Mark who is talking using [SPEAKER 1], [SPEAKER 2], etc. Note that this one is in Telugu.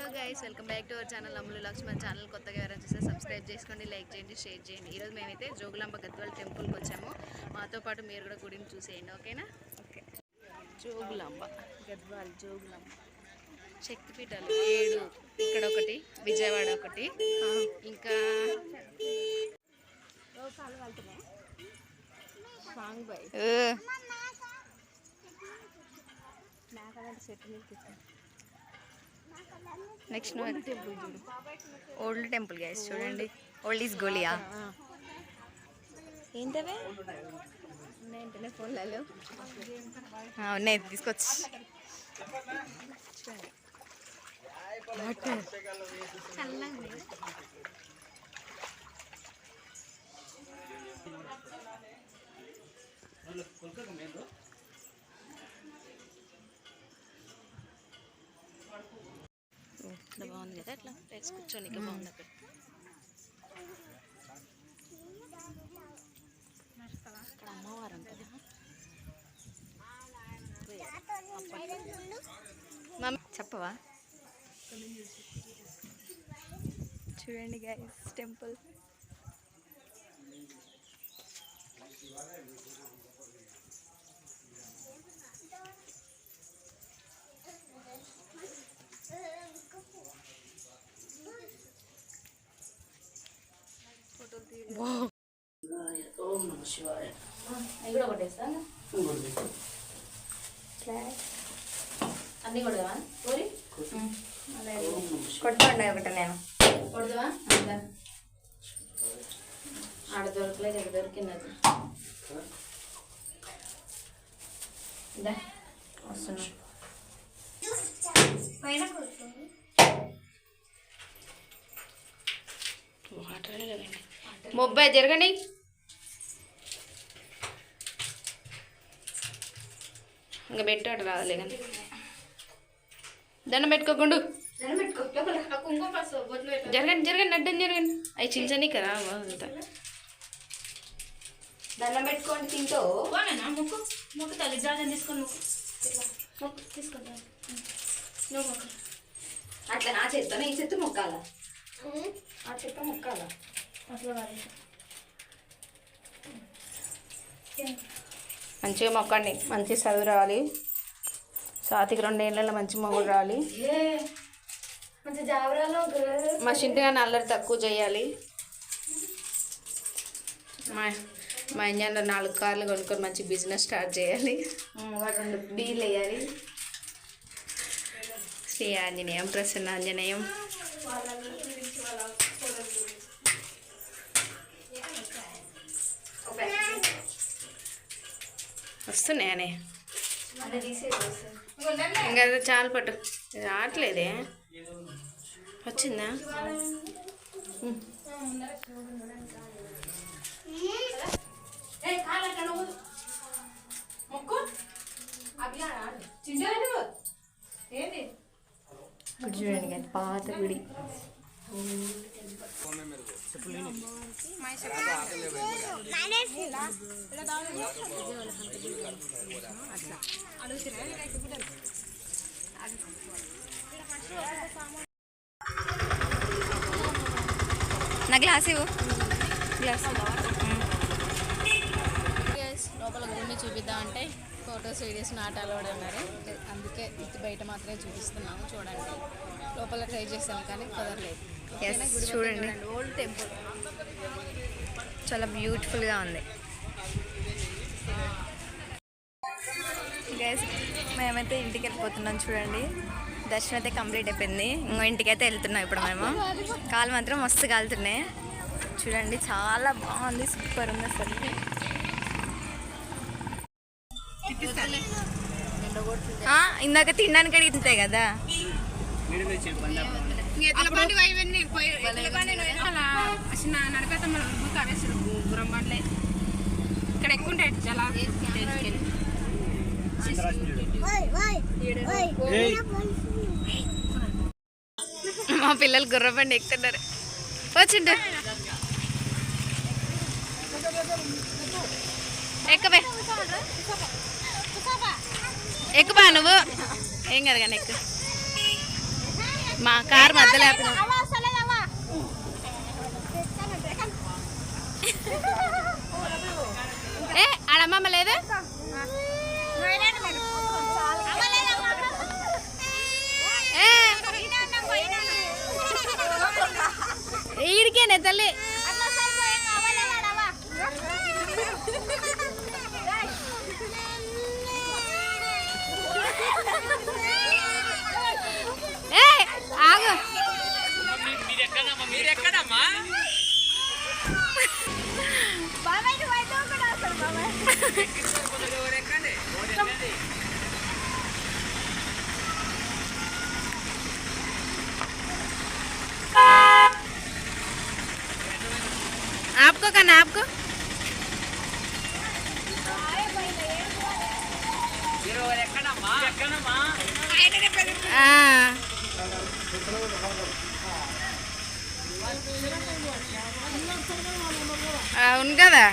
[SPEAKER 1] Hello guys welcome back to our channel Ammulu Lakshman channel కొత్తగా ఎవరైనా చూస్తే సబ్స్క్రైబ్ చేసుకోండి లైక్ చేయండి షేర్ చేయండి. ఈరోజు మేమైతే జోగులాంబ గద్వాల టెంపుల్కి వచ్చాము. మాతో పాటు మీరు కూడా గుడిని చూసేయండి ఓకేనా ఓకే జోగులాంబ. గద్వాల్ జోగులాంబ. శక్తిపీఠాలు ఏడు. ఇక్కడ ఒకటి విజయవాడ ఒకటి. ఇంకా సాంగ్ బాయ్ నెక్స్ట్ టెంపుల్ చూడు ఓల్డ్ టెంపుల్ గైస్ చూడండి. ఓల్డ్ ఈస్ గోలియా. ఏంటవే? ఉన్నాయంటేనే ఫోన్లలో ఉన్నాయి తీసుకొచ్చి. చూడండి ఉంది. ఓ, ఇక్కడ బాగుంది కదా అట్లా? ప్లేస్ కూర్చొని బాగుంది అక్కడ. అక్కడ అమ్మవారు ఉంటుందా. మమ్మీ చెప్పవా? చూడండి గైస్ టెంపుల్ అన్నీ కొడదామా కోరి
[SPEAKER 2] ఓం నమ శివాయ
[SPEAKER 1] కొట్టండి ఒకటి నేను కొడదామా ఆడ దొరకలేదు ఇక్కడ దొరికినది దా, వస్తున్నా
[SPEAKER 2] వాటర్
[SPEAKER 1] మొబ్బాయి జరగండి ఇంకా పెట్టాడు రాదులే కానీ. దండం పెట్టుకోకుండా జరగండి జరగండి అడ్డం జరగండి. అవి చిల్చని కదా అంతా. దండం పెట్టుకోండి తింటూ.
[SPEAKER 3] మొక్కు. మొక్కు తల్లి జాగ్రత్త తీసుకొని మొక్కు. ఇట్లా. మొక్కు తీసుకుంటా నువ్వు మొక్కు.
[SPEAKER 1] అట్లా నా చేత్తో ఈ చేత్తు మొక్కాల? ఆ చేత్తో మొక్కాల?
[SPEAKER 3] అట్లా
[SPEAKER 1] మంచిగా మొక్కండి. మంచి చదువు రావాలి. స్వాతికి రెండేళ్ళలో మంచి మొగుడు రావాలి. మా చింటిగా అల్లరి తక్కువ చేయాలి. మా మా ఇంజన్లో నాలుగు కార్లు కొనుక్కొని మంచి బిజినెస్ స్టార్ట్ చేయాలి. రెండు బీలు వేయాలి. శ్రీ ఆంజనేయం ప్రసన్న ఆంజనేయం. వస్తున్నాయనే ఇంకా అది చాలు పట్టు ఇది రావట్లేదే వచ్చిందా ఉమ్. గుడి చూడండి కానీ పాత గుడి నా గ్లాస్ ఇవ్వు. గ్లాస్. లోపల గుండి చూపిద్దాం అంటే ఫొటోస్ వీడియోస్ నాటాలు కూడా ఉన్నారు అందుకే ఇది బయట మాత్రమే చూపిస్తున్నాము. చూడండి. లోపల ట్రై చేసాను కానీ కుదరలేదు.
[SPEAKER 4] చూడండి.
[SPEAKER 1] ఓల్డ్ టెంపుల్
[SPEAKER 4] చాలా బ్యూటిఫుల్గా ఉంది. గైస్ మేమైతే ఇంటికి వెళ్ళిపోతున్నాం చూడండి. దర్శనం అయితే కంప్లీట్ అయిపోయింది. ఇంకో ఇంటికి అయితే వెళ్తున్నాం ఇప్పుడు మేము. కాలు మాత్రం మస్తు కాలుతున్నాయి. చూడండి చాలా బాగుంది. సూపర్ ఉంది అసలు. ఇందాక తినడానికి అడిగితే కదా.
[SPEAKER 1] ఇక్కడ ఎక్కువ ఉంటాయి చాలా మా పిల్లలు గుర్రబండి ఎక్కుతున్నారు. వచ్చిండు ఎక్కబే ఎక్కుబా నువ్వు? ఏం కదా కానీ ఎక్కు
[SPEAKER 2] మా కార్ మధ్యలో ఏ ఆడమ్మమ్మ లేదు? ఈడికేనే తల్లి? आपको करना है आपको हाँ। అవును కదా